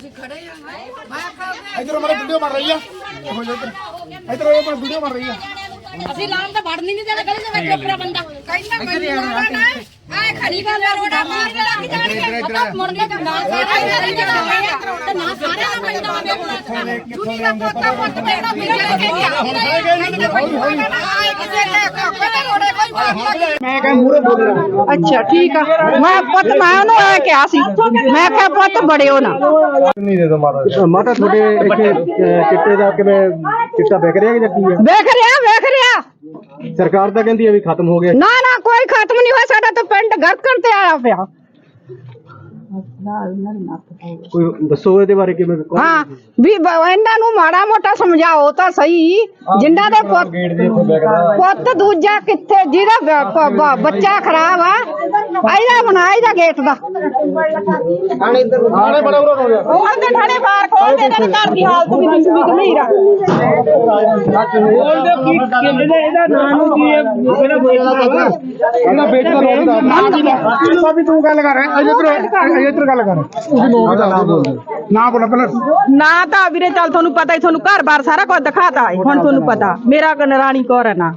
ਤੁਸੀਂ ਖੜੇ ਆ? ਮੈਂ ਕਹਾਂ ਇਧਰ ਮੇਰੇ ਵੀਡੀਓ ਬਣ ਰਹੀ ਆ। ਹੋ ਜਾ ਇੱਧਰ। ਇਧਰ ਇਹ ਵੀਡੀਓ ਬਣ ਰਹੀ ਆ। ਅਸੀਂ ਲਾਣ ਤਾਂ ਵੜਨੀ ਨਹੀਂ ਦੇਣਾ ਗਲੀ ਦੇ ਵਿੱਚ ਆਪਣਾ ਬੰਦਾ। ਕਹਿੰਦਾ ਮੈਨੂੰ ਮਾਰਨਾ ਐ ਖੜੀ ਗੱਲ ਰੋੜਾ ਮਾਰ ਕੇ ਲੱਗ ਜਾਣਗੇ। ਪਤਾ ਮੁੜ ਕੇ ਨਾ ਸਾਰੇ ਗਲੀ ਦੇ ਤੇ ਨਾ ਸਾਰੇ ਦਾ ਪਿੰਡ ਆਵੇ। ਹੁਣ ਜੁਨੀ ਦਾ ਪੋਤਾ ਪੁੱਤ ਮੇਰਾ ਮਿਲਿਆ ਕੇ ਗਿਆ। ਆਏ ਕਿਸੇ ਮੈਂ ਕਹਾਂ ਮੂਰੇ ਬੋਲ ਰਿਹਾ। ਅੱਛਾ ਠੀਕ ਆ। ਮੈਂ ਪੁੱਤ ਮੈਂ ਉਹਨੂੰ ਐ ਕਿਹਾ ਸੀ। ਮੈਂ ਕਿਹਾ ਪੁੱਤ ਬੜਿਓ ਨਾ। ਮਾਤਾ ਤੁਹਾਡੇ ਇੱਥੇ ਚਿੱਟੇ ਦਾ ਕਿਵੇਂ ਚਿੱਟਾ ਵਿਕ ਰਿਹਾ ਕਿ ਕੀ ਹੈ? ਵੇਖ ਰਿਹਾ ਵੇਖ ਰਿਹਾ। ਸਰਕਾਰ ਤਾਂ ਕਹਿੰਦੀ ਹੈ ਵੀ ਖਤਮ ਹੋ ਗਿਆ। ਨਾ ਨਾ ਕੋਈ ਖਤਮ ਨਹੀਂ ਹੋਇਆ। ਸਾਡਾ ਤਾਂ ਪਿੰਡ ਗਰਕਣ ਤੇ ਆਇਆ ਪਿਆ। ਕੋਈ ਦੱਸੋ ਇਹਦੇ ਬਾਰੇ ਕਿਵੇਂ ਹਾਂ ਵੀ ਬ- ਇਹਨਾਂ ਨੂੰ ਮਾੜਾ ਮੋਟਾ ਸਮਝਾਓ ਤਾਂ ਸਹੀ। ਜਿੰਨਾ ਦੇ ਪੁੱਤ ਗੇਟ ਦੇ ਉੱਤੇ ਵਿਕਦਾ ਪੁੱਤ ਦੂਜਾ ਕਿੱਥੇ? ਜਿਹਦਾ ਬ- ਬ- ਬ- ਬੱਚਾ ਖਰਾਬ ਆ ਇਹਦਾ ਬਣਾਈ ਦਾ ਗੇਟ ਦਾ। ਆਲੇ ਬੜਾ ਉਰਾ ਹੋ ਗਿਆ। ਉਹ ਤੇ ਥਾਣੇ ਬਾਹਰ ਖੋਲ ਦੇ ਦੇ ਘਰ ਦੀ ਹਾਲਤ ਵੀ ਨਹੀਂ ਵੀ ਗੰਭੀਰ ਆ ਇਹਨਾਂ ਕੀ ਦਾ ਵੀ ਤੂੰ ਗੱਲ ਕਰ ਇਧਰ ਇਧਰ ਗੱਲ ਕਰ। ਨਾ ਬੋਲ, ਪਹਿਲਾਂ ਨਾ ਤਾਂ ਵੀਰੇ, ਚੱਲ ਤੁਹਾਨੂੰ ਪਤਾ ਹੀ, ਤੁਹਾਨੂੰ ਘਰ-ਬਾਰ ਸਾਰਾ ਕੁਝ ਦਿਖਾਤਾ ਹੈ। ਹੁਣ ਤੁਹਾਨੂੰ ਪਤਾ, ਮੇਰਾ ਰਾਣੀ ਕੌਰ ਹੈ ਨਾ।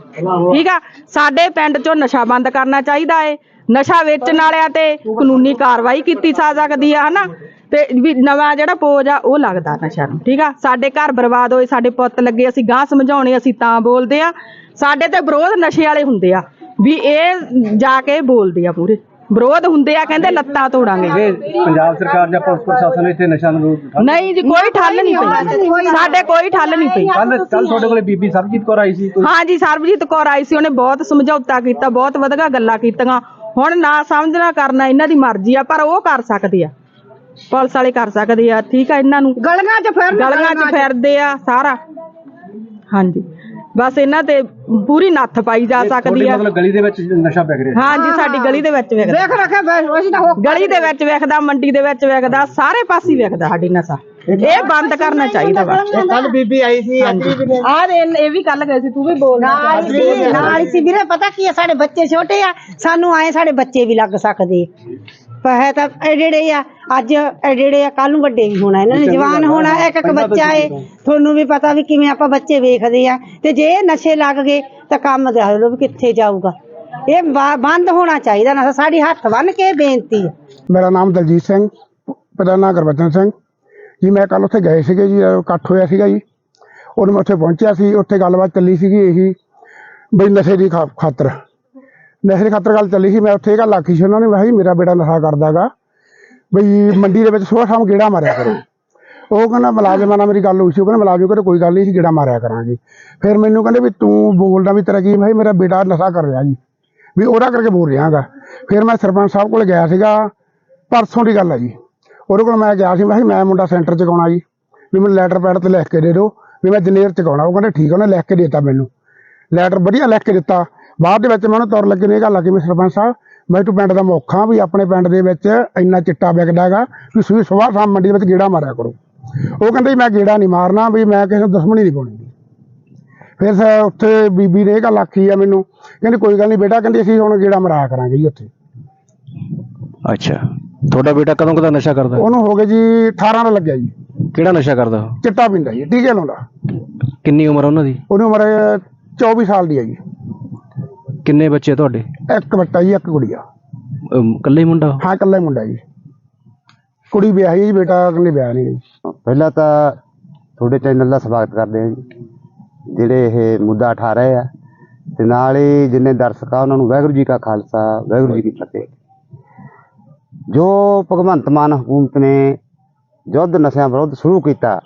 ਠੀਕ ਆ? ਸਾਡੇ ਪਿੰਡ ਚੋਂ ਨਸ਼ਾ ਬੰਦ ਕਰਨਾ ਚਾਹੀਦਾ ਏ। ਨਸ਼ਾ ਵੇਚਣ ਵਾਲਿਆਂ ਤੇ ਕਾਨੂੰਨੀ ਕਾਰਵਾਈ ਕੀਤੀ ਜਾ ਸਕਦੀ ਆ, ਹਨਾ? ਤੇ ਵੀ ਨਵਾਂ ਜਿਹੜਾ ਪੋਜ ਆ, ਉਹ ਲੱਗਦਾ ਨਸ਼ਾ ਨੂੰ, ਠੀਕ ਆ? ਸਾਡੇ ਘਰ ਬਰਬਾਦ ਹੋਏ, ਸਾਡੇ ਪੁੱਤ ਲੱਗੇ, ਅਸੀਂ ਗਾਂ ਸਮਝਾਉਣੇ, ਅਸੀਂ ਤਾਂ ਬੋਲਦੇ ਆ। ਸਾਡੇ ਤੇ ਵਿਰੋਧ ਨਸ਼ੇ ਵਾਲੇ ਹੁੰਦੇ ਆ। ਵੀ ਇਹ ਜਾ ਕੇ ਬੋਲਦੇ ਆ ਪੂਰੇ। ਵਿਰੋਧ ਹੁੰਦੇ ਆ ਕਹਿੰਦੇ ਲੱਤਾਂ ਤੋੜਾਂਗੇ। ਪੰਜਾਬ ਸਰਕਾਰ ਜਾਂ ਪੁਲਿਸ ਪ੍ਰਸ਼ਾਸਨ ਇੱਥੇ ਨਸ਼ਾ ਨੂੰ ਨਹੀਂ ਜੀ ਕੋਈ ਠੱਲ ਨਹੀਂ ਪਈ। ਸਾਡੇ ਕੋਈ ਠੱਲ ਨਹੀਂ ਪਈ। ਕੱਲ ਕੱਲ ਤੁਹਾਡੇ ਕੋਲੇ ਬੀਬੀ ਸਰਬਜੀਤ ਕੌਰ ਆਈ ਸੀ ਕੋਈ ਹਾਂ ਜੀ ਸਰਬਜੀਤ ਕੌਰ ਆਈ ਸੀ ਉਹਨੇ ਬਹੁਤ ਸਮਝੌਤਾ ਕੀਤਾ ਬਹੁਤ ਵਧੀਆ ਗੱਲਾਂ ਕੀਤੀਆਂ। ਹੁਣ ਨਾ ਸਮਝਣਾ ਕਰਨਾ ਇਹਨਾਂ ਦੀ ਮਰਜ਼ੀ ਆ ਪਰ ਉਹ ਕਰ ਸਕਦੇ ਆ। ਪੁਲਿਸ ਵਾਲੇ ਕਰ ਸਕਦੇ ਆ ਠੀਕ ਆ ਇਹਨਾਂ ਨੂੰ। ਗਲੀਆਂ 'ਚ ਫਿਰ ਗਲੀਆਂ 'ਚ। ਫਿਰਦੇ ਆ ਸਾਰਾ। ਹਾਂਜੀ। ਬਸ ਇਹਨਾਂ ਤੇ ਪੂਰੀ ਨੱਥ ਪਾਈ ਜਾ ਸਕਦੀ ਆ। ਮਤਲਬ ਗਲੀ ਦੇ ਵਿੱਚ ਨਸ਼ਾ ਵਿਕ ਰਿਹਾ। ਹਾਂ ਜੀ ਸਾਡੀ ਗਲੀ ਦੇ ਵਿੱਚ ਵਿਕਦਾ। ਦੇਖ ਰੱਖਿਆ ਅਸੀਂ ਤਾਂ ਗਲੀ ਦੇ ਵਿੱਚ ਵਿਕਦਾ ਮੰਡੀ ਦੇ ਵਿੱਚ ਵਿਕਦਾ ਸਾਰੇ ਪਾਸੇ ਵਿਕਦਾ ਸਾਡੀ ਨਸ਼ਾ। ਇਹ ਬੰਦ ਕਰਨਾ ਚਾਹੀਦਾ ਵਾ ਕੱਲ ਬੀਬੀ ਆਈ ਸੀ ਆ ਇਹ ਵੀ ਕੱਲ ਗਏ ਸੀ ਤੂੰ ਵੀ ਬੋਲ। ਨਾਲ ਸੀ ਨਾਲ ਹੀ ਸੀ। ਵੀਰੇ ਪਤਾ ਕੀ ਹੈ ਸਾਡੇ ਬੱਚੇ ਛੋਟੇ ਆ ਸਾਨੂੰ ਆਏ ਸਾਡੇ ਬੱਚੇ ਵੀ ਲੱਗ ਸਕਦੇ। ਪਰ ਹੈ ਤਾਂ ਇਹ ਜਿਹੜੇ ਆ ਅੱਜ ਇਹ ਜਿਹੜੇ ਆ ਕੱਲ ਨੂੰ ਵੱਡੇ ਵੀ ਹੋਣਾ ਇਹਨਾਂ ਨੇ ਜਵਾਨ ਹੋਣਾ ਇੱਕ ਇੱਕ ਬੱਚਾ ਏ ਤੁਹਾਨੂੰ ਵੀ ਪਤਾ ਵੀ ਕਿਵੇਂ ਆਪਾਂ ਬੱਚੇ ਵੇਖਦੇ ਆ। ਤੇ ਜੇ ਇਹ ਨਸ਼ੇ ਲੱਗ ਗਏ ਤਾਂ ਕੰਮ ਦੇਖ ਲਓ ਵੀ ਕਿੱਥੇ ਜਾਊਗਾ। ਇਹ ਬਾ- ਬੰਦ ਹੋਣਾ ਚਾਹੀਦਾ ਨਾ ਸਾਡੀ ਹੱਥ ਬੰਨ ਕੇ ਬੇਨਤੀ ਹੈ ਮੇਰਾ ਨਾਮ ਦਲਜੀਤ ਸਿੰਘ ਪਿਤਾ ਨਾਮ ਗੁਰਬਚਨ ਸਿੰਘ। ਜੀ ਮੈਂ ਕੱਲ ਉੱਥੇ ਗਏ ਸੀਗੇ ਜੀ ਅਹ ਇਕੱਠ ਹੋਇਆ ਸੀਗਾ ਜੀ। ਉਦੋਂ ਮੈਂ ਉੱਥੇ ਪਹੁੰਚਿਆ ਸੀ ਉੱਥੇ ਗੱਲਬਾਤ ਚੱਲੀ ਸੀਗੀ ਇਹੀ ਬਈ ਨਸ਼ੇ ਦੀ ਖਾ- ਖਾਤਰ। ਨਸ਼ੇ ਦੀ ਖਾਤਰ ਗੱਲ ਚੱਲੀ ਸੀ, ਮੈਂ ਉੱਥੇ ਇਹ ਗੱਲ ਆਖੀ ਸੀ ਉਹਨਾਂ ਨੇ, ਮੈਂ ਕਿਹਾ ਜੀ, ਮੇਰਾ ਬੇਟਾ ਨਸ਼ਾ ਕਰਦਾਗਾ। ਬਈ ਮੰਡੀ ਦੇ ਵਿੱਚ ਸੁਬਾਹ ਸ਼ਾਮ ਗੇੜਾ ਮਾਰਿਆ ਕਰੋ। ਉਹ ਕਹਿੰਦਾ, ਮੁਲਾਜ਼ਮਾਂ ਨਾਲ ਮੇਰੀ ਗੱਲ ਹੋਈ ਸੀ। ਉਹ ਕਹਿੰਦਾ, ਮੁਲਾਜ਼ਮ ਕਹਿੰਦੇ, ਕੋਈ ਗੱਲ ਨਹੀਂ ਸੀ ਗੇੜਾ ਮਾਰਿਆ ਕਰਾਂਗੇ। ਫਿਰ ਮੈਨੂੰ ਕਹਿੰਦੇ ਵੀ, ਤੂੰ ਬੋਲਦਾ ਵੀ ਤੇਰਾ ਕੀ ਮੈਂ ਕਿਹਾ, ਮੇਰਾ ਬੇਟਾ ਨਸ਼ਾ ਕਰ ਰਿਹਾ ਜੀ। ਵੀ ਉਹਦਾ ਕਰਕੇ ਬੋਲ ਰਿਹਾਗਾ। ਫਿਰ ਮੈਂ ਸਰਪੰਚ ਸਾਹਿਬ ਕੋਲ ਗਿਆ ਸੀਗਾ, ਪਰਸੋਂ ਦੀ ਗੱਲ ਹੈ ਜੀ। ਉਹਦੇ ਕੋਲ ਮੈਂ ਗਿਆ ਸੀ, ਮੈਂ ਕਿਹਾ ਮੈਂ ਮੁੰਡਾ ਸੈਂਟਰ ਚ ਗਾਉਣਾ ਜੀ। ਵੀ ਮੈਨੂੰ ਲੈਟਰ ਪੈਡ ਤੇ ਲਿਖ ਕੇ ਦੇ ਦਿਓ। ਵੀ ਮੈਂ ਜਨੇਰ ਚ ਗਾਉਣਾ। ਉਹ ਕਹਿੰਦੇ, ਠੀਕ ਆ, ਉਹਨੇ ਲਿਖ ਕੇ ਦਿੱਤਾ ਮੈਨੂੰ। ਲੈਟਰ ਵਧੀਆ ਲਿਖ ਕੇ ਦਿੱਤਾ। ਬਾਅਦ ਦੇ ਵਿੱਚ ਮੈਂ ਉਹਨੂੰ ਤੁਰ ਲੱਗੇ ਨੇ ਇਹ ਗੱਲ ਮੈਂ ਸਰਪੰਚ ਸਾਹਿਬ? ਮੈਂ ਤੂੰ ਪਿੰਡ ਦਾ ਮੁੱਖਾਂ ਵੀ ਆਪਣੇ ਪਿੰਡ ਦੇ ਵਿੱਚ ਇੰਨਾ ਚਿੱਟਾ ਵਿਕਦਾ ਹੈਗਾ ਵੀ ਸਵੇਰ ਸਵੇਰ ਸ਼ਾਮ ਮੰਡੀ ਦੇ ਵਿੱਚ ਗੇੜਾ ਮਾਰਿਆ ਕਰੋ। ਉਹ ਕਹਿੰਦੇ ਮੈਂ ਗੇੜਾ ਨਹੀਂ ਮਾਰਨਾ ਵੀ ਮੈਂ ਕਿਸੇ ਨੂੰ ਦੁਸ਼ਮਣੀ ਨਹੀਂ ਪਾਉਣੀ। ਫਿਰ ਉੱਥੇ ਬੀਬੀ ਨੇ ਇਹ ਗੱਲ ਆਖੀ ਆ ਮੈਨੂੰ ਕਹਿੰਦੀ ਕੋਈ ਗੱਲ ਨਹੀਂ ਬੇਟਾ ਕਹਿੰਦੀ ਅਸੀਂ ਹੁਣ ਗੇੜਾ ਮਰਾਇਆ ਕਰਾਂਗੇ ਜੀ ਉੱਥੇ। ਅੱਛਾ। ਤੁਹਾਡਾ ਬੇਟਾ ਕਦੋਂ ਕਦਾ ਨਸ਼ਾ ਕਰਦਾ? ਉਹਨੂੰ ਹੋ ਗਏ ਜੀ 18 ਦਾ ਲੱਗਿਆ ਜੀ। ਕਿਹੜਾ ਨਸ਼ਾ ਕਰਦਾ ਉਹ? ਚਿੱਟਾ ਪੀਂਦਾ ਜੀ ਟੀਕੇ ਲਾਉਂਦਾ ਕਿੰਨੀ ਉਮਰ ਆ ਉਹਨਾਂ ਦੀ? ਉਹਦੀ ਉਮਰ 24 ਸਾਲ ਦੀ ਹੈ ਜੀ। ਕਿੰਨੇ ਬੱਚੇ ਤੁਹਾਡੇ? ਇੱਕ ਬੱਟਾ ਜੀ ਇੱਕ ਗੁੜੀਆ। ਅਮ, ਇਕੱਲੇ ਹੀ ਮੁੰਡਾ? ਹਾਂ ਇਕੱਲਾ ਹੀ ਮੁੰਡਾ ਜੀ। ਕੁੜੀ ਵਿਆਹੀ ਜੀ ਬੇਟਾ ਕਹਿੰਦੇ ਵਿਆਹ ਨਹੀਂ ਜੀ। ਪਹਿਲਾਂ ਤਾਂ ਤੁਹਾਡੇ ਚੈਨਲ ਦਾ ਸਵਾਗਤ ਕਰਦੇ ਹਾਂ ਜੀ। ਜਿਹੜੇ ਇਹ ਮੁੱਦਾ ਉਠਾ ਰਹੇ ਆ ਤੇ ਨਾਲ ਹੀ ਜਿੰਨੇ ਦਰਸ਼ਕ ਆ ਉਹਨਾਂ ਨੂੰ ਵਾਹਿਗੁਰੂ ਜੀ ਕਾ ਖਾਲਸਾ ਵਾਹਿਗੁਰੂ ਜੀ ਕੀ ਫਤਿਹ। ਜੋ ਭਗਵੰਤ ਮਾਨ ਹਕੂਮਤ ਨੇ ਯੁੱਧ ਨਸ਼ਿਆਂ ਵਿਰੁੱਧ ਸ਼ੁਰੂ ਕੀਤਾ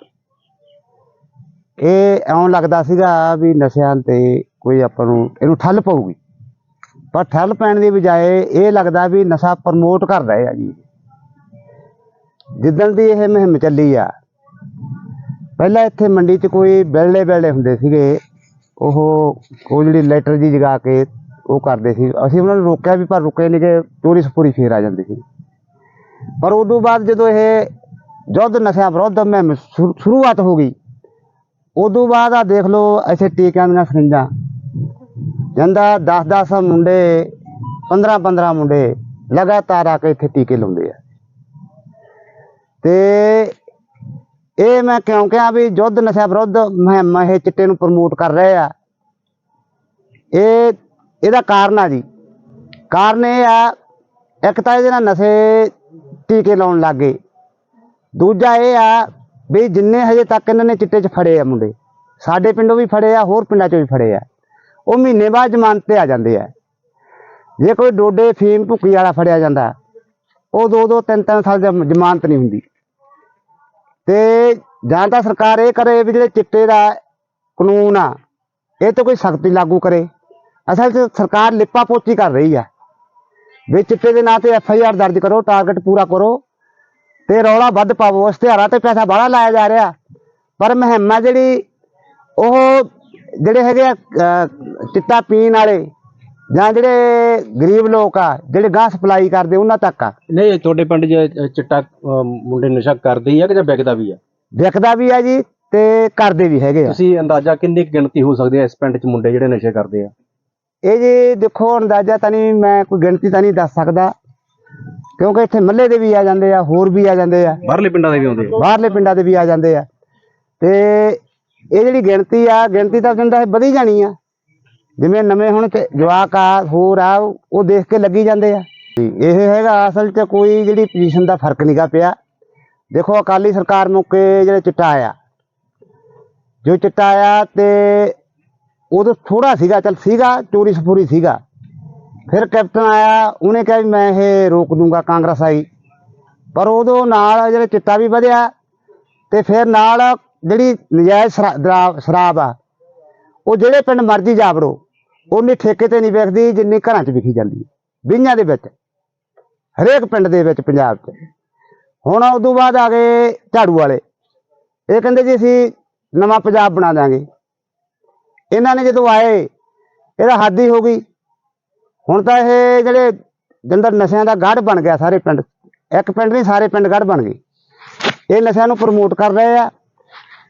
ਇਹ ਐਉਂ ਲੱਗਦਾ ਸੀਗਾ ਵੀ ਨਸ਼ਿਆਂ ਤੇ ਕੋਈ ਆਪਾਂ ਨੂੰ ਇਹਨੂੰ ਠੱਲ ਪਊਗੀ। ਪਰ ਠੱਲ ਪੈਣ ਦੀ ਬਜਾਏ ਇਹ ਲੱਗਦਾ ਵੀ ਨਸ਼ਾ ਪ੍ਰਮੋਟ ਕਰ ਰਹੇ ਆ ਜੀ। ਜਿੱਦਣ ਦੀ ਇਹ ਮੁਹਿੰਮ ਚੱਲੀ ਆ, ਪਹਿਲਾਂ ਇੱਥੇ ਮੰਡੀ 'ਚ ਕੋਈ ਬੇਲੇ ਬੇਲੇ ਹੁੰਦੇ ਸੀਗੇ, ਉਹ ਉਹ ਜਿਹੜੀ ਲੈਟਰ ਜੀ ਜਗਾ ਕੇ ਉਹ ਕਰਦੇ ਸੀ। ਅਸੀਂ ਉਹਨਾਂ ਨੂੰ ਰੋਕਿਆ ਵੀ ਪਰ ਰੁਕੇ ਨਹੀਂ ਕਿ ਚੋਰੀ ਸਪੂਰੀ ਫੇਰ ਆ ਜਾਂਦੀ ਸੀ। ਪਰ ਉਦੋਂ ਬਾਅਦ ਜਦੋਂ ਇਹ ਯੁੱਧ ਨਸ਼ਿਆਂ ਵਿਰੁੱਧ ਮੁਹਿੰਮ ਸ਼ੁਰੂ- ਸ਼ੁਰੂਆਤ ਹੋ ਗਈ, ਉਦੋਂ ਬਾਅਦ ਆ ਦੇਖ ਲਓ ਇੱਥੇ ਟੀਕਿਆਂ ਦੀਆਂ ਸਰਿੰਜਾਂ ਜਾਂਦਾ 10-10 ਮੁੰਡੇ 15-15 ਮੁੰਡੇ ਲਗਾਤਾਰ ਆ ਕੇ ਇੱਥੇ ਟੀਕੇ ਲਾਉਂਦੇ ਆ। ਤੇ ਇਹ ਮੈਂ ਕਿਉਂ ਕਿਹਾ ਵੀ ਯੁੱਧ ਨਸ਼ਾ ਵਿਰੁੱਧ ਮੁਹਿੰਮ ਇਹ ਚਿੱਟੇ ਨੂੰ ਪ੍ਰਮੋਟ ਕਰ ਰਹੇ ਆ। ਇਹ ਇਹਦਾ ਕਾਰਨ ਆ ਜੀ। ਕਾਰਨ ਇਹ ਆ, ਇੱਕ ਤਾਂ ਇਹਦੇ ਨਾਲ ਨਸ਼ੇ ਟੀਕੇ ਲਾਉਣ ਲੱਗੇ ਦੂਜਾ ਇਹ ਆ ਵੀ ਜਿੰਨੇ ਹਜੇ ਤੱਕ ਇਹਨਾਂ ਨੇ ਚਿੱਟੇ 'ਚ ਫੜੇ ਆ ਮੁੰਡੇ, ਸਾਡੇ ਪਿੰਡੋਂ ਵੀ ਫੜੇ ਆ, ਹੋਰ ਪਿੰਡਾਂ 'ਚੋਂ ਵੀ ਫੜੇ ਆ। ਉਹ ਮਹੀਨੇ ਬਾਅਦ ਜ਼ਮਾਨਤ ਤੇ ਆ ਜਾਂਦੇ ਆ। ਜੇ ਕੋਈ ਡੋਡੇ, ਫੀਮ, ਭੁੱਕੀ ਵਾਲਾ ਫੜਿਆ ਜਾਂਦਾ, ਉਹ ਦੋ ਦੋ, ਤਿੰਨ ਤਿੰਨ ਸਾਲ ਜ਼ਮਾਨਤ ਨਹੀਂ ਹੁੰਦੀ। ਤੇ ਜਾਂ ਤਾਂ ਸਰਕਾਰ ਇਹ ਕਰੇ ਵੀ ਜਿਹੜੇ ਚਿੱਟੇ ਦਾ ਕਾਨੂੰਨ ਆ, ਇਹ ਤੇ ਕੋਈ ਸਖਤੀ ਲਾਗੂ ਕਰੇ। ਅਸਲ 'ਚ ਸਰਕਾਰ ਲਿਪਾ ਪੋਚੀ ਕਰ ਰਹੀ ਆ। ਵੀ ਚਿੱਟੇ ਦੇ ਨਾਂ ਤੇ ਐਫ ਆਈ ਆਰ ਦਰਜ ਕਰੋ, ਟਾਰਗੇਟ ਪੂਰਾ ਕਰੋ, ਤੇ ਰੌਲਾ ਵੱਧ ਪਾਵੋ। ਇਸ਼ਤਿਹਾਰਾਂ ਤੇ ਪੈਸਾ ਬਾਹਲਾ ਲਾਇਆ ਜਾ ਰਿਹਾ। ਪਰ ਮੁਹਿੰਮ ਆ ਜਿਹੜੀ, ਉਹ ਜਿਹੜੇ ਹੈਗੇ ਆ ਚਿੱਟਾ ਪੀਣ ਵਾਲੇ ਜਾਂ ਜਿਹੜੇ ਗਰੀਬ ਲੋਕ ਆ ਜਿਹੜੇ ਗਾਂ ਸਪਲਾਈ ਕਰਦੇ ਉਹਨਾਂ ਤੱਕ ਆ। ਨਹੀਂ ਤੁਹਾਡੇ ਪਿੰਡ ਅ, ਚਿੱਟਾ ਮੁੰਡੇ ਨਸ਼ਾ ਕਰਦੇ ਹੀ ਆ ਕਿ ਜਾਂ ਵਿਕਦਾ ਵੀ ਆ? ਵਿਕਦਾ ਵੀ ਆ ਜੀ ਤੇ ਕਰਦੇ ਵੀ ਹੈਗੇ ਆ। ਤੁਸੀਂ ਅੰਦਾਜ਼ਾ ਕਿੰਨੀ ਗਿਣਤੀ ਹੋ ਸਕਦੀ ਹੈ ਇਸ ਪਿੰਡ 'ਚ ਮੁੰਡੇ ਜਿਹੜੇ ਨਸ਼ੇ ਕਰਦੇ ਆ? ਇਹ ਜੀ ਦੇਖੋ ਅੰਦਾਜ਼ਾ ਤਾਂ ਨਹੀਂ ਮੈਂ ਕੋਈ ਗਿਣਤੀ ਤਾਂ ਨਹੀਂ ਦੱਸ ਸਕਦਾ। ਕਿਉਂਕਿ ਇੱਥੇ ਮੱਲੇ ਦੇ ਵੀ ਆ ਜਾਂਦੇ ਆ ਹੋਰ ਵੀ ਆ ਜਾਂਦੇ ਆ। ਬਾਹਰਲੇ ਪਿੰਡਾਂ ਦੇ ਵੀ ਆਉਂਦੇ ਆ? ਬਾਹਰਲੇ ਪਿੰਡਾਂ ਦੇ ਵੀ ਆ ਜਾਂਦੇ ਆ। ਤੇ ਇਹ ਜਿਹੜੀ ਗਿਣਤੀ ਆ, ਗਿਣਤੀ ਤਾਂ ਦਿਨ ਕਹਿੰਦਾ ਵਧੀ ਜਾਣੀ ਆ। ਜਿਵੇਂ ਨਵੇਂ ਹੁਣ ਜਵਾਕ ਆ, ਹੋਰ ਆ, ਉਹ ਦੇਖ ਕੇ ਲੱਗੀ ਜਾਂਦੇ ਆ। ਇਹ ਹੈਗਾ ਅਸਲ 'ਚ ਕੋਈ ਜਿਹੜੀ ਪੋਜੀਸ਼ਨ ਦਾ ਫ਼ਰਕ ਨਹੀਂਗਾ ਪਿਆ। ਦੇਖੋ ਅਕਾਲੀ ਸਰਕਾਰ ਮੌਕੇ ਜਿਹੜੇ ਚਿੱਟਾ ਆਇਆ। ਜੋ ਚਿੱਟਾ ਆਇਆ ਤੇ ਉਦੋਂ ਥੋੜਾ ਸੀਗਾ, ਚਲ ਸੀਗਾ, ਚੋਰੀ ਸਫੂਰੀ ਸੀਗਾ। ਫਿਰ ਕੈਪਟਨ ਆਇਆ, ਉਹਨੇ ਕਿਹਾ ਵੀ ਮੈਂ ਇਹ ਰੋਕ ਦੂੰਗਾ ਕਾਂਗਰਸ ਆਈ। ਪਰ ਉਦੋਂ ਨਾਲ ਜਿਹੜਾ ਚਿੱਟਾ ਵੀ ਵਧਿਆ ਤੇ ਫਿਰ ਨਾਲ ਜਿਹੜੀ ਨਜਾਇਜ਼ ਸ਼ਰਾ- ਸ਼ਰਾਬ ਆ, ਉਹ ਜਿਹੜੇ ਪਿੰਡ ਮਰਜ਼ੀ ਜਾ ਵੜੋ, ਉਹਨੇ ਠੇਕੇ ਤੇ ਨਹੀਂ ਵਿਕਦੀ ਜਿੰਨੀ ਘਰਾਂ 'ਚ ਵਿਖੀ ਜਾਂਦੀ ਹੈ ਵਿੰਨਾਂ ਦੇ ਵਿੱਚ, ਹਰੇਕ ਪਿੰਡ ਦੇ ਵਿੱਚ ਪੰਜਾਬ 'ਚ। ਹੁਣ ਉਦੋਂ ਬਾਅਦ ਆ ਗਏ ਝਾੜੂ ਵਾਲੇ। ਇਹ ਕਹਿੰਦੇ ਜੀ ਅਸੀਂ ਨਵਾਂ ਪੰਜਾਬ ਬਣਾ ਦਾਂਗੇ ਇਹਨਾਂ ਨੇ ਜਦੋਂ ਆਏ, ਇਹਦਾ ਹੱਦ ਹੀ ਹੋ ਗਈ। ਹੁਣ ਤਾਂ ਇਹ ਜਿਹੜੇ ਜੰਦਰ ਨਸ਼ਿਆਂ ਦਾ ਗੜ ਬਣ ਗਿਆ ਸਾਰੇ ਪਿੰਡ, ਇੱਕ ਪਿੰਡ ਨਹੀਂ, ਸਾਰੇ ਪਿੰਡ ਗੜ ਬਣ ਗਏ। ਇਹ ਨਸ਼ਿਆਂ ਨੂੰ ਪ੍ਰਮੋਟ ਕਰ ਰਹੇ ਆ।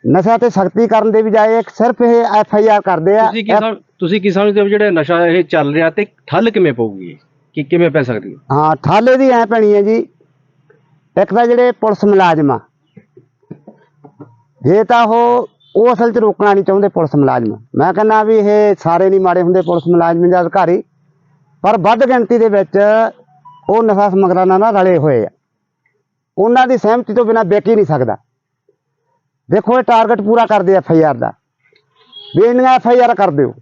ਨਸ਼ਾ ਤੇ ਸਖਤੀ ਕਰਨ ਦੇ ਬਜਾਏ ਇੱਕ ਸਿਰਫ ਇਹ ਐਫ ਆਈ ਆਰ ਕਰਦੇ ਆ। ਤੁਸੀਂ ਕੀ ਤੁਸੀਂ ਕੀ ਸਮਝਦੇ ਹੋ ਜਿਹੜਾ ਨਸ਼ਾ ਇਹ ਚੱਲ ਰਿਹਾ ਤੇ ਠੱਲ ਕਿਵੇਂ ਪਊਗੀ? ਕਿ ਕਿਵੇਂ ਪੈ ਸਕਦੀ ਹੈ? ਹਾਂ ਠਾਲੇ ਦੀ ਐ ਪੈਣੀ ਹੈ ਜੀ। ਇੱਕ ਤਾਂ ਜਿਹੜੇ ਪੁਲਿਸ ਮੁਲਾਜ਼ਮ ਆ ਜੇ ਤਾਂ ਉਹ ਉਹ ਅਸਲ 'ਚ ਰੋਕਣਾ ਨਹੀਂ ਚਾਹੁੰਦੇ ਪੁਲਿਸ ਮੁਲਾਜ਼ਮ। ਮੈਂ ਕਹਿੰਦਾ ਵੀ ਇਹ ਸਾਰੇ ਨਹੀਂ ਮਾੜੇ ਹੁੰਦੇ ਪੁਲਿਸ ਮੁਲਾਜ਼ਮ ਜਾਂ ਅਧਿਕਾਰੀ ਪਰ ਵੱਧ ਗਿਣਤੀ ਦੇ ਵਿੱਚ ਉਹ ਨਸ਼ਾ ਸਮਗਰਾਂ ਨਾਲ ਰਲੇ ਹੋਏ ਆ। ਉਹਨਾਂ ਦੀ ਸਹਿਮਤੀ ਤੋਂ ਬਿਨਾਂ ਵਿਕ ਹੀ ਨਹੀਂ ਸਕਦਾ। ਦੇਖੋ ਇਹ ਟਾਰਗੇਟ ਪੂਰਾ ਕਰਦੇ ਐਫ ਆਈ ਆਰ ਦਾ। ਵੀ ਇੰਨੀਆਂ ਐਫ ਆਈ ਆਰ ਕਰ ਦਿਓ।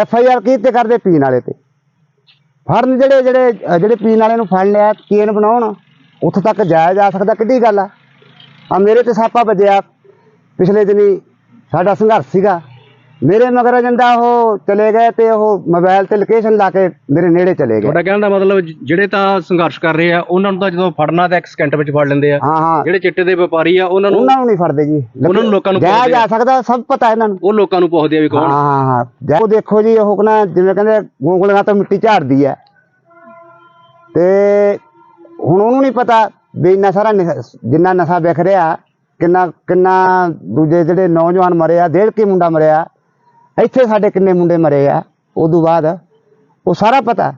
ਐਫ ਆਈ ਆਰ ਕੀ ਤੇ ਕਰਦੇ? ਪੀਣ ਵਾਲੇ ਤੇ। ਫੜਨ ਜਿਹੜੇ ਜਿਹੜੇ ਜਿਹੜੇ ਪੀਣ ਵਾਲੇ ਨੂੰ ਫੜ ਲਿਆ ਕੇਨ ਬਣਾਉਣ, ਉੱਥੇ ਤੱਕ ਜਾਇਆ ਜਾ ਸਕਦਾ। ਕਿੱਡੀ ਗੱਲ ਆ। ਆ ਮੇਰੇ ਤੇ ਸਾਪਾ ਵੱਜਿਆ। ਪਿਛਲੇ ਦਿਨੀ ਸਾਡਾ ਸੰਘਰਸ਼ ਸੀਗਾ। ਮੇਰੇ ਮਗਰ ਏਜੰਡਾ ਉਹ ਚਲੇ ਗਏ ਤੇ ਉਹ ਮੋਬਾਈਲ ਤੇ ਲੋਕੇਸ਼ਨ ਲਾ ਕੇ ਮੇਰੇ ਨੇੜੇ ਚਲੇ ਗਏ। ਤੁਹਾਡਾ ਕਹਿਣ ਦਾ ਮਤਲਬ ਜ- ਜਿਹੜੇ ਤਾਂ ਸੰਘਰਸ਼ ਕਰ ਰਹੇ ਆ ਉਹਨਾਂ ਨੂੰ ਤਾਂ ਜਦੋਂ ਫੜਨਾ ਤਾਂ ਇੱਕ ਸਕਿੰਟ ਵਿੱਚ ਫੜ ਲੈਂਦੇ ਆ। ਹਾਂ ਹਾਂ। ਜਿਹੜੇ ਚਿੱਟੇ ਦੇ ਵਪਾਰੀ ਆ ਉਹਨਾਂ ਨੂੰ ਉਹਨਾਂ ਨੂੰ ਨਹੀਂ ਫੜਦੇ ਜੀ। ਉਹਨਾਂ ਨੂੰ ਲੋਕਾਂ ਨੂੰ ਜਾਇਆ ਜਾ। ਸਕਦਾ ਸਭ ਪਤਾ ਇਹਨਾਂ ਨੂੰ। ਉਹ ਲੋਕਾਂ ਨੂੰ ਪੁੱਛਦੇ ਆ ਵੀ ਹਾਂ ਕੌਣ। ਹਾਂ ਹਾਂ ਜੈ- ਉਹ ਦੇਖੋ ਜੀ ਉਹ ਕਹਿੰਦਾ ਜਿਵੇਂ ਕਹਿੰਦੇ ਗੋਂਗਲੀਆਂ ਤੋਂ ਮਿੱਟੀ ਝਾੜਦੀ ਹੈ ਤੇ ਹੁਣ ਉਹਨੂੰ ਨਹੀਂ ਪਤਾ ਵੀ ਇੰਨਾ ਸਾਰਾ ਜਿੰਨਾ ਨਸ਼ਾ ਵਿਖ ਰਿਹਾ ਕਿੰਨਾ ਕਿੰਨਾ ਦੂਜੇ ਜਿਹੜੇ ਨੌਜਵਾਨ ਮਰੇ ਆ ਡੇਢ ਕੀ ਮੁੰਡਾ ਮਰਿਆ। ਇੱਥੇ ਸਾਡੇ ਕਿੰਨੇ ਮੁੰਡੇ ਮਰੇ ਆ, ਉਦੋਂ ਬਾਅਦ ਉਹ ਸਾਰਾ ਪਤਾ।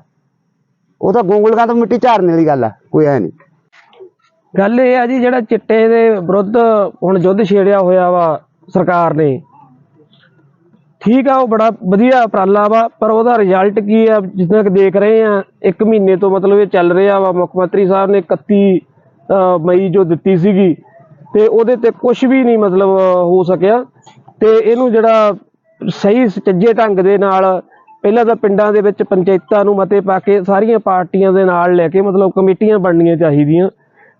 ਉਹ ਤਾਂ ਗੋਂਗਲੀਆਂ ਤੋਂ ਮਿੱਟੀ ਝਾੜਨ ਵਾਲੀ ਗੱਲ ਆ, ਕੋਈ ਐ ਨਹੀਂ। ਗੱਲ ਇਹ ਆ ਜੀ, ਜਿਹੜਾ ਚਿੱਟੇ ਦੇ ਵਿਰੁੱਧ ਹੁਣ ਯੁੱਧ ਛੇੜਿਆ ਹੋਇਆ ਵਾ ਸਰਕਾਰ ਨੇ। ਠੀਕ ਆ, ਉਹ ਬੜਾ ਵਧੀਆ ਉਪਰਾਲਾ ਵਾ, ਪਰ ਉਹਦਾ ਰਿਜ਼ਲਟ ਕੀ ਆ, ਜਿੱਦਾਂ ਕਿ ਦੇਖ ਰਹੇ ਆ, ਇੱਕ ਮਹੀਨੇ ਤੋਂ ਮਤਲਬ ਇਹ ਚੱਲ ਰਿਹਾ ਵਾ। ਮੁੱਖ ਮੰਤਰੀ ਸਾਹਿਬ ਨੇ 31 ਮਈ ਜੋ ਦਿੱਤੀ ਸੀਗੀ, ਤੇ ਉਹਦੇ ਤੇ ਕੁਝ ਵੀ ਨਹੀਂ ਮਤਲਬ ਹੋ ਸਕਿਆ। ਤੇ ਇਹਨੂੰ ਜਿਹੜਾ ਸਹੀ ਸੁਚੱਜੇ ਢੰਗ ਦੇ ਨਾਲ ਪਹਿਲਾਂ ਤਾਂ ਪਿੰਡਾਂ ਦੇ ਵਿੱਚ ਪੰਚਾਇਤਾਂ ਨੂੰ ਮਤੇ ਪਾ ਕੇ ਸਾਰੀਆਂ ਪਾਰਟੀਆਂ ਦੇ ਨਾਲ ਲੈ ਕੇ ਮਤਲਬ ਕਮੇਟੀਆਂ ਬਣਨੀਆਂ ਚਾਹੀਦੀਆਂ।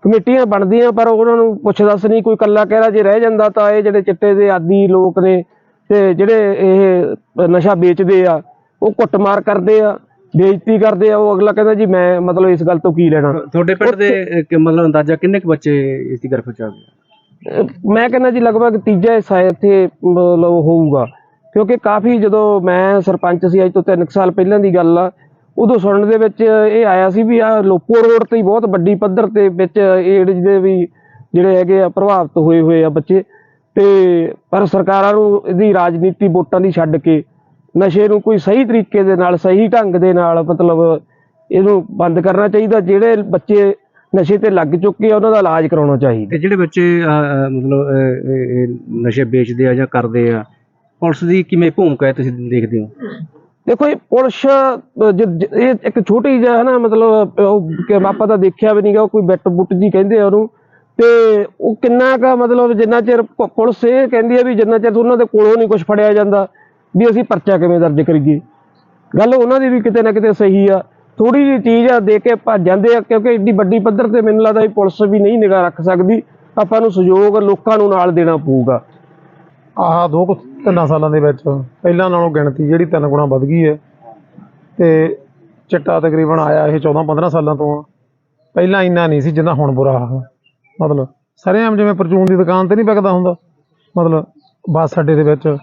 ਕਮੇਟੀਆਂ ਬਣਦੀਆਂ ਪਰ ਉਹਨਾਂ ਨੂੰ ਪੁੱਛ ਦੱਸ ਨਹੀਂ ਕੋਈ ਕੱਲਾ ਕਹਿਰਾ ਜੇ ਰਹਿ ਜਾਂਦਾ ਤਾਂ ਇਹ ਜਿਹੜੇ ਚਿੱਟੇ ਦੇ ਆਦੀ ਲੋਕ ਨੇ ਤੇ ਜਿਹੜੇ ਇਹ ਨਸ਼ਾ ਵੇਚਦੇ ਆ ਉਹ ਕੁੱਟਮਾਰ ਕਰਦੇ ਆ ਬੇਇੱਜ਼ਤੀ ਕਰਦੇ ਆ ਉਹ ਅਗਲਾ ਕਹਿੰਦਾ ਜੀ ਮੈਂ ਮਤਲਬ ਇਸ ਗੱਲ ਤੋਂ ਕੀ ਲੈਣਾ। ਤੁਹਾਡੇ ਪਿੰਡ ਦੇ ਮਤਲਬ ਅੰਦਾਜ਼ਾ ਕਿੰਨੇ ਕੁ ਬੱਚੇ ਇਸ ਦੀ ਗਰਫਤ ਚ ਆ ਗਏ? ਮੈਂ ਕਹਿੰਦਾ ਜੀ ਲਗਭਗ ਤੀਜਾ ਹਿੱਸਾ ਇੱਥੇ ਮਤਲਬ ਹੋਊਗਾ। ਕਿਉਂਕਿ ਕਾਫੀ ਜਦੋਂ ਮੈਂ ਸਰਪੰਚ ਸੀ, ਅੱਜ ਤੋਂ 3 ਸਾਲ ਪਹਿਲਾਂ ਦੀ ਗੱਲ ਆ, ਉਦੋਂ ਸੁਣਨ ਦੇ ਵਿੱਚ ਇਹ ਆਇਆ ਸੀ ਵੀ ਆ ਲੋਪੋ ਰੋਡ ਤੇ ਬਹੁਤ ਵੱਡੀ ਪੱਧਰ ਤੇ ਵਿੱਚ ਏਡਜ਼ ਦੇ ਵੀ ਜਿਹੜੇ ਹੈਗੇ ਆ ਪ੍ਰਭਾਵਿਤ ਹੋਏ ਹੋਏ ਆ ਬੱਚੇ, ਤੇ ਪਰ ਸਰਕਾਰਾਂ ਨੂੰ ਇਹਦੀ ਰਾਜਨੀਤੀ ਵੋਟਾਂ ਦੀ ਛੱਡ ਕੇ ਨਸ਼ੇ ਨੂੰ ਕੋਈ ਸਹੀ ਤਰੀਕੇ ਦੇ ਨਾਲ, ਸਹੀ ਢੰਗ ਦੇ ਨਾਲ ਮਤਲਬ ਇਹਨੂੰ ਬੰਦ ਕਰਨਾ ਚਾਹੀਦਾ, ਜਿਹੜੇ ਬੱਚੇ ਨਸ਼ੇ ਤੇ ਲੱਗ ਚੁੱਕੇ ਆ, ਉਹਨਾਂ ਦਾ ਇਲਾਜ ਕਰਾਉਣਾ ਚਾਹੀਦਾ। ਤੇ ਜਿਹੜੇ ਬੱਚੇ ਮਤਲਬ ਨਸ਼ੇ ਵੇਚਦੇ ਆ ਜਾਂ ਕਰਦੇ ਆ ਪੁਲਿਸ ਦੀ ਕਿਵੇਂ ਭੂਮਿਕਾ ਹੈ ਤੁਸੀਂ ਦੇਖਦੇ ਹੋ? ਦੇਖੋ ਇਹ ਪੁਲਿਸ ਜ- ਜ- ਇਹ ਇੱਕ ਛੋਟੀ ਜਿਹਾ ਹੈ ਨਾ ਮਤਲਬ ਉਹ ਕਿ ਆਪਾਂ ਤਾਂ ਦੇਖਿਆ ਵੀ ਨਹੀਂਗਾ ਕੋਈ ਬਿੱਟ ਬੁੱਟ ਜੀ ਕਹਿੰਦੇ ਆ ਉਹਨੂੰ। ਤੇ ਉਹ ਕਿੰਨਾ ਕਾ ਮਤਲਬ ਜਿੰਨਾ ਚਿਰ ਪੁਲਿਸ ਇਹ ਕਹਿੰਦੀ ਹੈ ਵੀ ਜਿੰਨਾ ਚਿਰ ਉਹਨਾਂ ਦੇ ਕੋਲੋਂ ਨਹੀਂ ਕੁਝ ਫੜਿਆ ਜਾਂਦਾ ਵੀ ਅਸੀਂ ਪਰਚਾ ਕਿਵੇਂ ਦਰਜ ਕਰੀਏ। ਗੱਲ ਉਹਨਾਂ ਦੀ ਵੀ ਕਿਤੇ ਨਾ ਕਿਤੇ ਸਹੀ ਆ। ਥੋੜੀ ਜਿਹੀ ਚੀਜ਼ ਆ ਦੇ ਕੇ ਭੱਜ ਜਾਂਦੇ ਆ ਕਿਉਂਕਿ ਏਡੀ ਵੱਡੀ ਪੱਧਰ ਤੇ ਮੈਨੂੰ ਲੱਗਦਾ ਵੀ ਪੁਲਿਸ ਵੀ ਨਹੀਂ ਨਿਗਾਹ ਰੱਖ ਸਕਦੀ। ਆਪਾਂ ਨੂੰ ਸਹਿਯੋਗ ਲੋਕਾਂ ਨੂੰ ਨਾਲ ਦੇਣਾ ਪਊਗਾ। ਆਹ ਦੋ ਕੁ ਤਿੰਨਾਂ ਸਾਲਾਂ ਦੇ ਵਿੱਚ। ਪਹਿਲਾਂ ਨਾਲੋਂ ਗਿਣਤੀ ਜਿਹੜੀ ਤਿੰਨ ਗੁਣਾ ਵੱਧ ਗਈ ਹੈ। ਤੇ ਚਿੱਟਾ ਤਕਰੀਬਨ ਆਇਆ ਇਹ 14 15 ਸਾਲਾਂ ਤੋਂ। ਪਹਿਲਾਂ ਇੰਨਾ ਨਹੀਂ ਸੀ ਜਿੰਨਾ ਹੁਣ ਬੁਰਾ ਹਾਲ। ਆ। ਮਤਲਬ ਸਰੇਆਮ ਜਿਵੇਂ ਪਰਚੂਨ ਦੀ ਦੁਕਾਨ ਤੇ ਨਹੀਂ ਵਿਕਦਾ ਹੁੰਦਾ। ਮਤਲਬ ਬੱਸ ਅੱਡੇ ਦੇ ਵਿੱਚ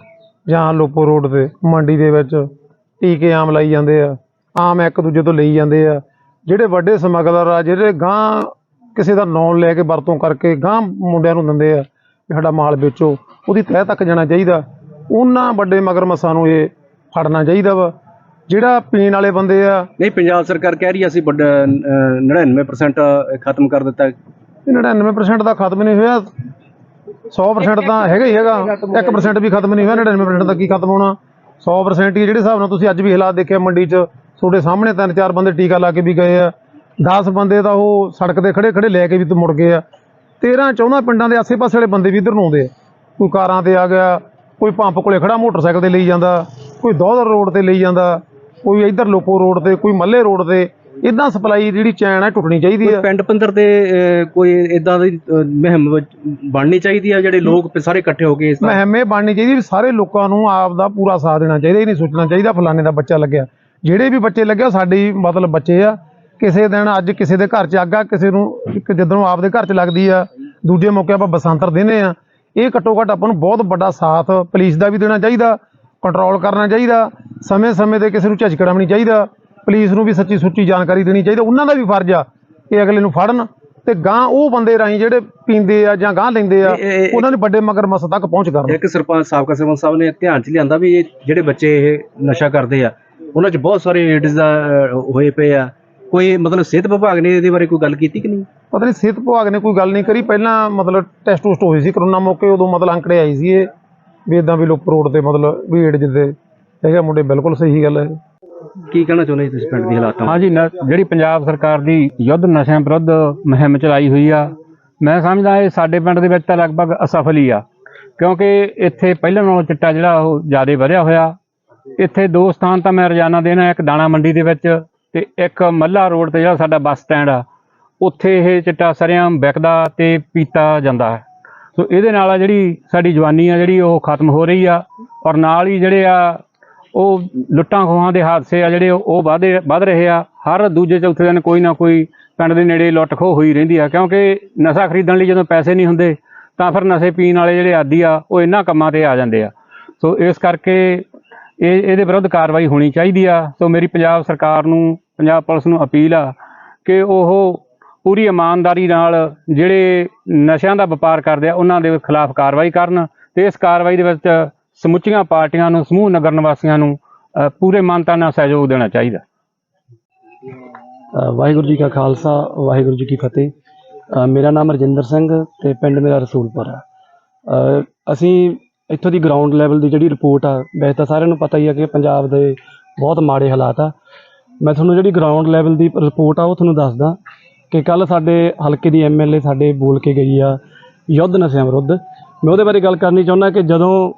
ਜਾਂ ਲੋਪੋ ਰੋਡ ਤੇ, ਮੰਡੀ ਦੇ ਵਿੱਚ ਟੀਕੇ ਆਮ ਲਾਈ ਜਾਂਦੇ ਆ। ਆਮ ਇੱਕ ਦੂਜੇ ਤੋਂ ਲਈ ਜਾਂਦੇ ਆ। ਜਿਹੜੇ ਵੱਡੇ ਸਮਗਲਰ ਆ, ਜਿਹੜੇ ਗਾਂ ਕਿਸੇ ਦਾ ਨੌਨ ਲੈ ਕੇ ਵਰਤੋਂ ਕਰਕੇ ਗਾਂ ਮੁੰਡਿਆਂ ਨੂੰ ਦਿੰਦੇ ਆ ਵੀ ਸਾਡਾ ਮਾਲ ਵੇਚੋ, ਉਹਦੀ ਤਹਿ ਤੱਕ ਜਾਣਾ ਚਾਹੀਦਾ। ਉਹਨਾਂ ਵੱਡੇ ਮਗਰਮੱਛਾਂ ਨੂੰ ਇਹ ਫੜਨਾ ਚਾਹੀਦਾ ਵਾ। ਜਿਹੜਾ ਪੀਣ ਵਾਲੇ ਬੰਦੇ ਆ ਨਹੀਂ ਪੰਜਾਬ ਸਰਕਾਰ ਕਹਿ ਰਹੀ ਹੈ ਅਸੀਂ ਵੱਡਾ, ਅਹ, 99% ਖਤਮ ਕਰ ਦਿੱਤਾ। ਹੈ। ਇਹ 99% ਦਾ ਖਤਮ ਨਹੀਂ ਹੋਇਆ। 100% ਤਾਂ ਹੈਗਾ ਹੀ ਹੈਗਾ। 1% ਵੀ ਖਤਮ ਨਹੀਂ ਹੋਇਆ 99% ਦਾ ਕੀ ਖਤਮ ਹੋਣਾ। 100% ਹੀ ਜਿਹੜੇ ਹਿਸਾਬ ਨਾਲ ਤੁਸੀਂ ਅੱਜ ਵੀ ਹਾਲਾਤ ਦੇਖਿਆ ਮੰਡੀ 'ਚ ਤੁਹਾਡੇ ਸਾਹਮਣੇ ਤਿੰਨ ਚਾਰ ਬੰਦੇ ਟੀਕਾ ਲਾ ਕੇ ਵੀ ਗਏ ਆ। 10 ਬੰਦੇ ਤਾਂ ਉਹ ਸੜਕ ਤੇ ਖੜੇ ਖੜੇ ਲੈ ਕੇ ਵੀ ਤੇ ਮੁੜ ਗਏ ਆ। 13 14 ਪਿੰਡਾਂ ਦੇ ਆਸੇ-ਪਾਸੇ ਵਾਲੇ ਬੰਦੇ ਵੀ ਇੱਧਰ ਨੂੰ ਆਉਂਦੇ ਆ। ਕੋਈ ਕਾਰਾਂ ਤੇ ਆ ਗਿਆ ਕੋਈ ਪੰਪ ਕੋਲੇ ਖੜਾ ਮੋਟਰਸਾਈਕਲ ਤੇ ਲਈ ਜਾਂਦਾ ਕੋਈ ਦੋਦਰ ਰੋਡ ਤੇ ਲਈ ਜਾਂਦਾ ਕੋਈ ਇੱਧਰ ਲੋਪੋ ਰੋਡ ਤੇ ਕੋਈ ਮੱਲੇ ਰੋਡ ਤੇ ਇਦਾਂ ਸਪਲਾਈ ਜਿਹੜੀ ਚੈਨ ਹੈ ਟੁੱਟਣੀ ਚਾਹੀਦੀ ਹੈ। ਪਿੰਡ ਪੰਦਰ ਤੇ ਕੋਈ ਇਦਾਂ ਦੀ ਮੁਹਿੰਮ ਬਣਨੀ ਚਾਹੀਦੀ ਹੈ ਜਿਹੜੇ ਲੋਕ ਸਾਰੇ ਇਕੱਠੇ ਹੋ ਕੇ ਇਸ ਮੁਹਿੰਮ ਬਣਨੀ ਚਾਹੀਦੀ ਸਾਰੇ ਲੋਕਾਂ ਨੂੰ ਆਪ ਦਾ ਪੂਰਾ ਸਾਥ ਦੇਣਾ ਚਾਹੀਦਾ ਇਹ ਨਹੀਂ ਸੋਚਣਾ ਚਾਹੀਦਾ ਫਲਾਣੇ ਦਾ ਬੱਚਾ ਲੱਗਿਆ। ਜਿਹੜੇ ਵੀ ਬੱਚੇ ਲੱਗੇ ਉਹ ਸਾਡੇ ਮਤਲਬ ਬੱਚੇ ਆ। ਕਿਸੇ ਦਿਨ ਅੱਜ ਕਿਸੇ ਦੇ ਘਰ 'ਚ ਅੱਗ ਆ ਕਿਸੇ ਨੂੰ ਇੱਕ ਜਦੋਂ ਆਪਦੇ ਘਰ 'ਚ ਲੱਗਦੀ ਆ ਦੂਜੇ ਮੌਕੇ ਆਪਾਂ ਬਸੰਤਰ ਦਿੰਦੇ ਆ। ਇਹ ਘੱਟੋ ਘੱਟ ਆਪਾਂ ਨੂੰ ਬਹੁਤ ਵੱਡਾ ਸਾਥ ਪੁਲਿਸ ਦਾ ਵੀ ਦੇਣਾ ਚਾਹੀਦਾ ਕੰਟਰੋਲ ਕਰਨਾ ਚਾਹੀਦਾ ਸਮੇਂ-ਸਮੇਂ ਤੇ ਕਿਸੇ ਨੂੰ ਝਿਜਕਣਾ ਨਹੀਂ ਚਾਹੀਦਾ ਪੁਲਿਸ ਨੂੰ ਵੀ ਸੱਚੀ ਸੁੱਚੀ ਜਾਣਕਾਰੀ ਦੇਣੀ ਚਾਹੀਦੀ ਉਹਨਾਂ ਦਾ ਵੀ ਫਰਜ਼ ਆ ਕਿ ਅਗਲੇ ਨੂੰ ਫੜਨ ਤੇ ਗਾਂ ਉਹ ਬੰਦੇ ਰਾਹੀਂ ਜਿਹੜੇ ਪੀਂਦੇ ਆ ਜਾਂ ਗਾਂ ਲੈਂਦੇ ਆ ਉਹਨਾਂ ਨੂੰ ਵੱਡੇ ਮਗਰਮੱਛ ਤੱਕ ਪਹੁੰਚ ਕਰਨ। ਇੱਕ ਸਰਪੰਚ ਸਾਬਕਾ ਸਰਪੰਚ ਸਾਹਿਬ ਨੇ ਧਿਆਨ ਚ ਲਿਆਂਦਾ ਵੀ ਇਹ ਜਿਹੜੇ ਬੱਚੇ ਇਹ ਨਸ਼ਾ ਕਰਦੇ ਆ ਉਹਨਾਂ ਚ ਬਹੁਤ ਸਾਰੇ ਏਡਸ ਦਾ ਹੋਏ ਪਏ ਆ। ਕੋਈ ਮਤਲਬ ਸਿਹਤ ਵਿਭਾਗ ਨੇ ਇਹਦੇ ਬਾਰੇ ਕੋਈ ਗੱਲ ਕੀਤੀ ਕਿ ਨਹੀਂ? ਪਤਾ ਨਹੀਂ ਸਿਹਤ ਵਿਭਾਗ ਨੇ ਕੋਈ ਗੱਲ ਨਹੀਂ ਕਰੀ। ਪਹਿਲਾਂ ਮਤਲਬ ਟੈਸਟ ਟੂਸਟ ਹੋਏ ਸੀ ਕਰੋਨਾ ਮੌਕੇ ਉਦੋਂ ਮਤਲਬ ਅੰਕੜੇ ਆਈ ਸੀ ਇਹ ਵੀ ਇਦਾਂ ਵੀ ਲੋਕ ਰੋਡ ਤੇ ਮਤਲਬ ਵੀ ਏਡ ਜਿੱਦੇ ਹੈਗੇ ਮੁੰਡੇ ਬਿਲਕੁਲ ਸਹੀ ਗੱਲ ਹੈ। ਕੀ ਕਹਿਣਾ ਚਾਹੁੰਦੇ ਜੀ ਤੁਸੀਂ ਪਿੰਡ ਦੀ ਹਾਲਾਤਾਂ? ਹਾਂਜੀ ਨ- ਜਿਹੜੀ ਪੰਜਾਬ ਸਰਕਾਰ ਦੀ ਯੁੱਧ ਨਸ਼ਿਆਂ ਵਿਰੁੱਧ ਮੁਹਿੰਮ ਚਲਾਈ ਹੋਈ ਆ ਮੈਂ ਸਮਝਦਾ ਇਹ ਸਾਡੇ ਪਿੰਡ ਦੇ ਵਿੱਚ ਤਾਂ ਲਗਭਗ ਅਸਫਲ ਹੀ ਆ। ਕਿਉਂਕਿ ਇੱਥੇ ਪਹਿਲਾਂ ਨਾਲੋਂ ਚਿੱਟਾ ਜਿਹੜਾ ਉਹ ਜ਼ਿਆਦਾ ਵਧਿਆ ਹੋਇਆ। ਇੱਥੇ ਦੋ ਸਥਾਨ ਤਾਂ ਮੈਂ ਰੋਜ਼ਾਨਾ ਦੇਣਾ ਇੱਕ ਦਾਣਾ ਮੰਡੀ ਦੇ ਵਿੱਚ ਤੇ ਇੱਕ ਮੱਲਾ ਰੋਡ ਤੇ ਜਿਹੜਾ ਸਾਡਾ ਬੱਸ ਸਟੈਂਡ ਆ, ਉੱਥੇ ਇਹ ਚਿੱਟਾ ਸਰੇਆਮ ਵਿਕਦਾ ਤੇ ਪੀਤਾ ਜਾਂਦਾ ਹੈ। ਸੋ ਇਹਦੇ ਨਾਲ ਆ ਜਿਹੜੀ ਸਾਡੀ ਜਵਾਨੀ ਆ, ਜਿਹੜੀ ਉਹ ਖਤਮ ਹੋ ਰਹੀ ਆ ਔਰ ਨਾਲ ਹੀ ਜਿਹੜੇ ਆ, ਉਹ ਲੁੱਟਾਂ ਖੋਹਾਂ ਦੇ ਹਾਦਸੇ ਆ ਜਿਹੜੇ ਉਹ ਉਹ ਵਧੇ ਵੱਧ ਰਹੇ ਆ। ਹਰ ਦੂਜੇ ਚੌਥੇ ਦਿਨ ਕੋਈ ਨਾ ਕੋਈ ਪਿੰਡ ਦੇ ਨੇੜੇ ਲੁੱਟ ਖੋਹ ਹੋਈ ਰਹਿੰਦੀ ਆ, ਕਿਉਂਕਿ ਨਸ਼ਾ ਖਰੀਦਣ ਲਈ ਜਦੋਂ ਪੈਸੇ ਨਹੀਂ ਹੁੰਦੇ, ਤਾਂ ਫਿਰ ਨਸ਼ੇ ਪੀਣ ਵਾਲੇ ਜਿਹੜੇ ਆਦੀ ਆ, ਉਹ ਇਹਨਾਂ ਕੰਮਾਂ ਤੇ ਆ ਜਾਂਦੇ ਆ। ਸੋ ਇਸ ਕਰਕੇ ਇਹ, ਇਹਦੇ ਵਿਰੁੱਧ ਕਾਰਵਾਈ ਹੋਣੀ ਚਾਹੀਦੀ ਆ। ਸੋ ਮੇਰੀ ਪੰਜਾਬ ਸਰਕਾਰ ਨੂੰ, ਪੰਜਾਬ ਪੁਲਿਸ ਨੂੰ ਅਪੀਲ ਆ ਕਿ ਉਹ ਪੂਰੀ ਇਮਾਨਦਾਰੀ ਨਾਲ ਜਿਹੜੇ ਨਸ਼ਿਆਂ ਦਾ ਵਪਾਰ ਕਰਦੇ ਆ, ਉਹਨਾਂ ਦੇ ਖਿਲਾਫ ਕਾਰਵਾਈ ਕਰਨ ਤੇ ਇਸ ਕਾਰਵਾਈ ਦੇ ਵਿੱਚ ਸਮੁੱਚੀਆਂ ਪਾਰਟੀਆਂ ਨੂੰ, ਸਮੂਹ ਨਗਰ ਨਿਵਾਸੀਆਂ ਨੂੰ ਪੂਰੇ ਮਾਨਤਾ ਨਾਲ ਸਹਿਯੋਗ ਦੇਣਾ ਚਾਹੀਦਾ। ਵਾਹਿਗੁਰੂ ਜੀ ਕਾ ਖਾਲਸਾ, ਵਾਹਿਗੁਰੂ ਜੀ ਕੀ ਫਤਿਹ। ਮੇਰਾ ਨਾਮ ਰਜਿੰਦਰ ਸਿੰਘ ਤੇ ਪਿੰਡ ਮੇਰਾ ਰਸੂਲਪੁਰ ਆ। ਅਸੀਂ ਇੱਥੋਂ ਦੀ ਗਰਾਊਂਡ ਲੈਵਲ ਦੀ ਜਿਹੜੀ ਰਿਪੋਰਟ ਆ ਵੈਸੇ ਤਾਂ ਸਾਰਿਆਂ ਨੂੰ ਪਤਾ ਹੀ ਆ ਕਿ ਪੰਜਾਬ ਦੇ ਬਹੁਤ ਮਾੜੇ ਹਾਲਾਤ ਆ। ਮੈਂ ਤੁਹਾਨੂੰ ਜਿਹੜੀ ਗਰਾਊਂਡ ਲੈਵਲ ਦੀ ਰਿਪੋਰਟ ਆ ਉਹ ਤੁਹਾਨੂੰ ਦੱਸਦਾ ਕਿ ਕੱਲ ਸਾਡੇ ਹਲਕੇ ਦੀ ਐਮਐਲਏ ਸਾਡੇ ਬੋਲ ਕੇ ਗਈ ਆ ਯੁੱਧ ਨਸ਼ਿਆਂ ਵਿਰੁੱਧ। ਮੈਂ ਉਹਦੇ ਬਾਰੇ ਗੱਲ ਕਰਨੀ ਚਾਹੁੰਦਾ ਕਿ ਜਦੋਂ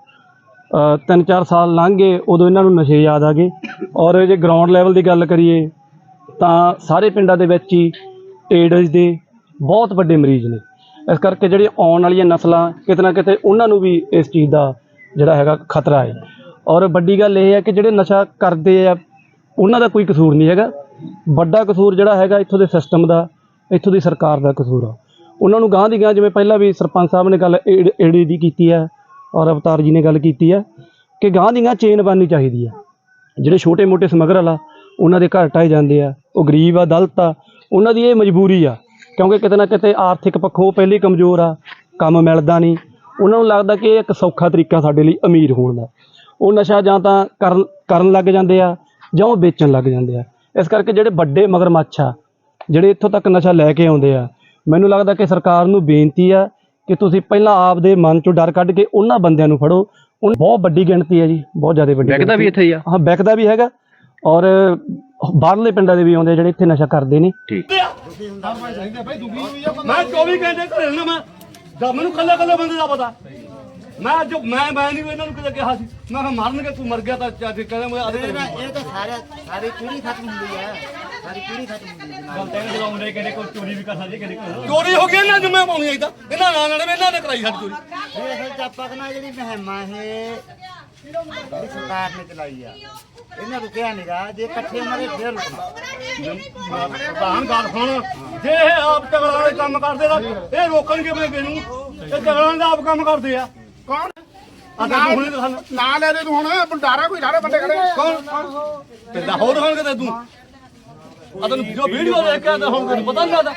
ਅ, ਤਿੰਨ ਚਾਰ ਸਾਲ ਲੰਘ ਗਏ ਉਦੋਂ ਇਹਨਾਂ ਨੂੰ ਨਸ਼ੇ ਯਾਦ ਆ ਗਏ। ਔਰ ਜੇ ਗਰਾਊਂਡ ਲੈਵਲ ਦੀ ਗੱਲ ਕਰੀਏ ਤਾਂ ਸਾਰੇ ਪਿੰਡਾਂ ਦੇ ਵਿੱਚ ਹੀ ਏਡਜ਼ ਦੇ ਬਹੁਤ ਵੱਡੇ ਮਰੀਜ਼ ਨੇ। ਇਸ ਕਰਕੇ ਜਿਹੜੀ ਆਉਣ ਵਾਲੀਆਂ ਨਸਲਾਂ ਕਿਤੇ ਨਾ ਕਿਤੇ ਉਹਨਾਂ ਨੂੰ ਵੀ ਇਸ ਚੀਜ਼ ਦਾ ਜਿਹੜਾ ਹੈਗਾ ਖਤਰਾ ਹੈ। ਔਰ ਵੱਡੀ ਗੱਲ ਇਹ ਹੈ ਕਿ ਜਿਹੜੇ ਨਸ਼ਾ ਕਰਦੇ ਆ, ਉਹਨਾਂ ਦਾ ਕੋਈ ਕਸੂਰ ਨਹੀਂ ਹੈਗਾ। ਵੱਡਾ ਕਸੂਰ ਜਿਹੜਾ ਹੈਗਾ ਇੱਥੋਂ ਦੇ ਸਿਸਟਮ ਦਾ, ਇੱਥੋਂ ਦੀ ਸਰਕਾਰ ਦਾ ਕਸੂਰ ਆ। ਉਹਨਾਂ ਨੂੰ ਗਾਂਹ ਦੀ ਗਾਂ ਜਿਵੇਂ ਪਹਿਲਾਂ ਵੀ ਸਰਪੰਚ ਸਾਹਿਬ ਨੇ ਗੱਲ ਏਡ ਏਡੀ ਦੀ ਕੀਤੀ ਹੈ ਔਰ ਅਵਤਾਰ ਜੀ ਨੇ ਗੱਲ ਕੀਤੀ ਹੈ ਕਿ ਗਾਂਹ ਦੀ ਗਾਂਹ ਚੇਨ ਬਣਨੀ ਚਾਹੀਦੀ ਆ। ਜਿਹੜੇ ਛੋਟੇ-ਮੋਟੇ ਸਮਗਲਰ ਆ ਉਹਨਾਂ ਦੇ ਘਰ ਟਾਏ ਜਾਂਦੇ ਆ, ਉਹ ਗਰੀਬ ਆ, ਦਲਤ ਆ, ਉਹਨਾਂ ਦੀ ਇਹ ਮਜਬੂਰੀ ਆ ਕਿਉਂਕਿ ਕਿਤੇ ਨਾ ਕਿਤੇ ਆਰਥਿਕ ਪੱਖੋਂ ਉਹ ਪਹਿਲੇ ਕਮਜ਼ੋਰ ਆ ਕੰਮ ਮਿਲਦਾ ਨਹੀਂ। ਉਹਨਾਂ ਨੂੰ ਲੱਗਦਾ ਕਿ ਇਹ ਇੱਕ ਸੌਖਾ ਤਰੀਕਾ ਸਾਡੇ ਲਈ ਅਮੀਰ ਹੋਣ ਦਾ। ਉਹ ਨਸ਼ਾ ਜਾਂ ਤਾਂ ਕਰਨ ਕਰਨ ਲੱਗ ਜਾਂਦੇ ਆ ਜਾਂ ਉਹ ਵੇਚਣ ਲੱਗ ਜਾਂਦੇ ਆ। ਇਸ ਕਰਕੇ ਜਿਹੜੇ ਵੱਡੇ ਮਗਰਮੱਛ ਆ ਜਿਹੜੇ ਇੱਥੋਂ ਤੱਕ ਨਸ਼ਾ ਲੈ ਕੇ ਆਉਂਦੇ ਆ ਮੈਨੂੰ ਲੱਗਦਾ ਕਿ ਸਰਕਾਰ ਨੂੰ ਬੇਨਤੀ ਆ ਕਿ ਤੁਸੀਂ ਪਹਿਲਾਂ ਆਪ ਦੇ ਮਨ ਚੋਂ ਡਰ ਕੱਢ ਕੇ ਉਹਨਾਂ ਬੰਦਿਆਂ ਨੂੰ ਫੜੋ। ਉਹ ਬਹੁਤ ਵੱਡੀ ਗਿਣਤੀ ਹੈ ਜੀ ਬਹੁਤ ਜ਼ਿਆਦਾ ਵੱਡੀ ਵਿਕਦਾ ਵੀ। ਇੱਥੇ ਹੀ ਆ। ਹਾਂ ਵਿਕਦਾ ਵੀ ਹੈਗਾ। ਔਰ ਬਾਹਰਲੇ ਪਿੰਡਾਂ ਦੇ ਵੀ ਆਉਂਦੇ ਜਿਹੜੇ ਇੱਥੇ ਨਸ਼ਾ ਕਰਦੇ ਨੇ। ਮੈਂ 24 ਘੰਟੇ ਘਰੇ ਰਹਿਣਾ ਮੈਂ। ਜਦ ਮੈਨੂੰ ਕੱਲੇ ਕੱਲੇ ਬੰਦੇ ਦਾ ਪਤਾ। ਮੈਂ ਜੋ ਮੈਂ ਮੈਂ ਨਹੀਂ ਇਹਨਾਂ ਨੂੰ ਕਿਤੇ ਕਿਹਾ ਸੀ। ਮੈਂ ਕਿਹਾ ਮਰਨਗੇ ਤੂੰ ਮਰ ਗਿਆ ਤਾਂ ਚੱਜ ਕਹਿੰਦਾ ਮੈਂ ਆਦੇ ਇਹ ਤਾਂ ਸਾਰੇ ਸਾਰੀ ਪੀੜ੍ਹੀ ਖਤਮ ਹੁੰਦੀ ਹੈ। ਸਾਰੀ ਪੀੜ੍ਹੀ ਖਤਮ ਹੁੰਦੀ ਹੈ। ਚੋਰੀ ਹੋ ਗਈ ਇਹਨਾਂ ਜੁਮੇ ਪਾਉਣੀ ਆਈ ਤਾਂ। ਇਹਨਾਂ ਨਾਲ ਨਾਲ ਇਹਨਾਂ ਨੇ ਕਰਾਈ ਸਾਡੀ ਚੋਰੀ। ਇਹ ਅਸਲ ਜਾਪਕ ਨਾਲ ਜਿਹੜੀ ਮੁਹਿੰਮ ਇਹ। ਜਿਹੜੀ ਸਰਕਾਰ ਨੇ ਚਲਾਈ ਆ। ਇਹਨਾਂ ਰੁਕਿਆ ਨਹੀਂਗਾ ਜੇ ਇਕੱਠੇ ਮਰੇ ਫੇਰ ਰੁਕਣਾ ਪ੍ਰਧਾਨ ਗੱਲ ਸੁਣ। ਜੇ ਇਹ ਆਪ ਤਗੜਾ ਵਾਲੇ ਕੰਮ ਕਰਦੇ ਤਾਂ ਇਹ ਰੋਕਣਗੇ ਮੈਂ ਕਿਹਨੂੰ ਇਹ ਤਗੜਾ ਦਾ ਆਪ ਕੰਮ ਕਰਦੇ ਆ। ਕੌਣ? ਨਾ ਲੈ ਦੇ ਤੂੰ ਹੁਣ ਬੰਡਾਰਾ ਕੋਈ ਸਾਰੇ ਬੰਦੇ ਖੜੇ। ਕੌਣ? ਤੇ ਲਾਹੌਰ ਖਾਣ ਕੇ ਤੂੰ ਆ ਤੈਨੂੰ ਜੋ ਵੀਡੀਓ ਦੇਖ ਕੇ ਤਾਂ ਹੁਣ ਤੈਨੂੰ ਪਤਾ ਨਹੀਂ ਲੱਗਦਾ।